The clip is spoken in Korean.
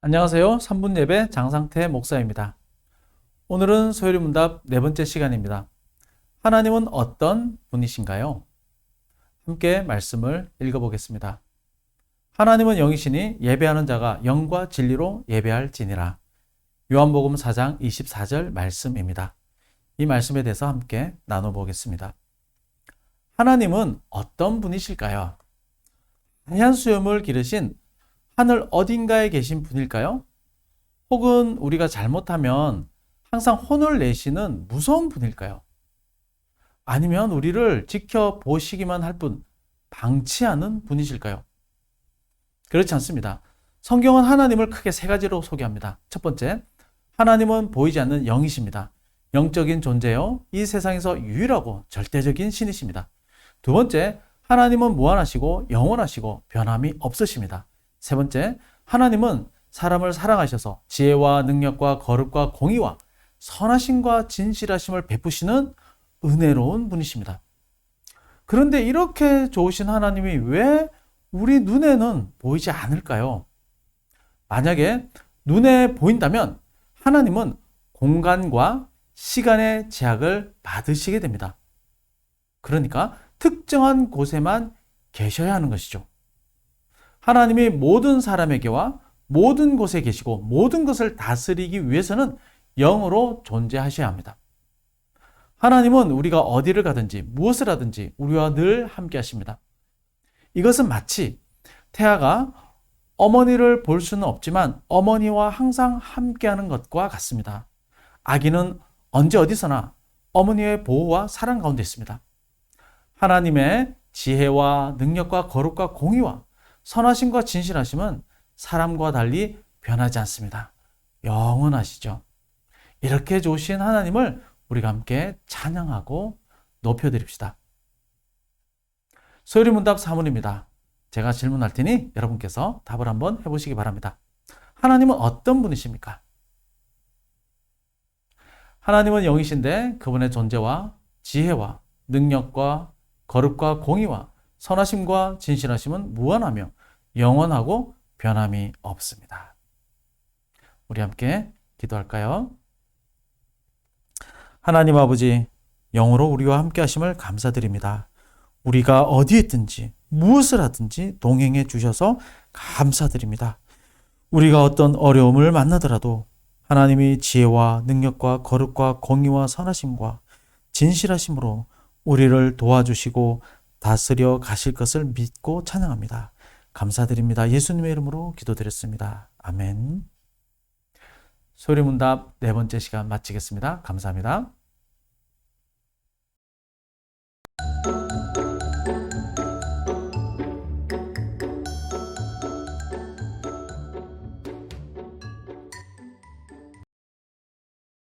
안녕하세요. 3분 예배 장상태 목사입니다. 오늘은 소요리 문답 네 번째 시간입니다. 하나님은 어떤 분이신가요? 함께 말씀을 읽어보겠습니다. 하나님은 영이시니 예배하는 자가 영과 진리로 예배할지니라. 요한복음 4장 24절 말씀입니다. 이 말씀에 대해서 함께 나눠보겠습니다. 하나님은 어떤 분이실까요? 하얀 수염을 기르신 하늘 어딘가에 계신 분일까요? 혹은 우리가 잘못하면 항상 혼을 내시는 무서운 분일까요? 아니면 우리를 지켜보시기만 할 뿐 방치하는 분이실까요? 그렇지 않습니다. 성경은 하나님을 크게 세 가지로 소개합니다. 첫 번째, 하나님은 보이지 않는 영이십니다. 영적인 존재요. 이 세상에서 유일하고 절대적인 신이십니다. 두 번째, 하나님은 무한하시고 영원하시고 변함이 없으십니다. 세 번째, 하나님은 사람을 사랑하셔서 지혜와 능력과 거룩과 공의와 선하심과 진실하심을 베푸시는 은혜로운 분이십니다. 그런데 이렇게 좋으신 하나님이 왜 우리 눈에는 보이지 않을까요? 만약에 눈에 보인다면 하나님은 공간과 시간의 제약을 받으시게 됩니다. 그러니까 특정한 곳에만 계셔야 하는 것이죠. 하나님이 모든 사람에게와 모든 곳에 계시고 모든 것을 다스리기 위해서는 영으로 존재하셔야 합니다. 하나님은 우리가 어디를 가든지 무엇을 하든지 우리와 늘 함께 하십니다. 이것은 마치 태아가 어머니를 볼 수는 없지만 어머니와 항상 함께하는 것과 같습니다. 아기는 언제 어디서나 어머니의 보호와 사랑 가운데 있습니다. 하나님의 지혜와 능력과 거룩과 공의와 선하심과 진실하심은 사람과 달리 변하지 않습니다. 영원하시죠. 이렇게 좋으신 하나님을 우리가 함께 찬양하고 높여드립시다. 소리 문답 사문입니다. 제가 질문할 테니 여러분께서 답을 한번 해보시기 바랍니다. 하나님은 어떤 분이십니까? 하나님은 영이신데 그분의 존재와 지혜와 능력과 거룩과 공의와 선하심과 진실하심은 무한하며 영원하고 변함이 없습니다. 우리 함께 기도할까요? 하나님 아버지, 영으로 우리와 함께 하심을 감사드립니다. 우리가 어디에 있든지 무엇을 하든지 동행해 주셔서 감사드립니다. 우리가 어떤 어려움을 만나더라도 하나님이 지혜와 능력과 거룩과 공의와 선하심과 진실하심으로 우리를 도와주시고 다스려 가실 것을 믿고 찬양합니다. 감사드립니다. 예수님의 이름으로 기도드렸습니다. 아멘. 소리문답 네 번째 시간 마치겠습니다. 감사합니다.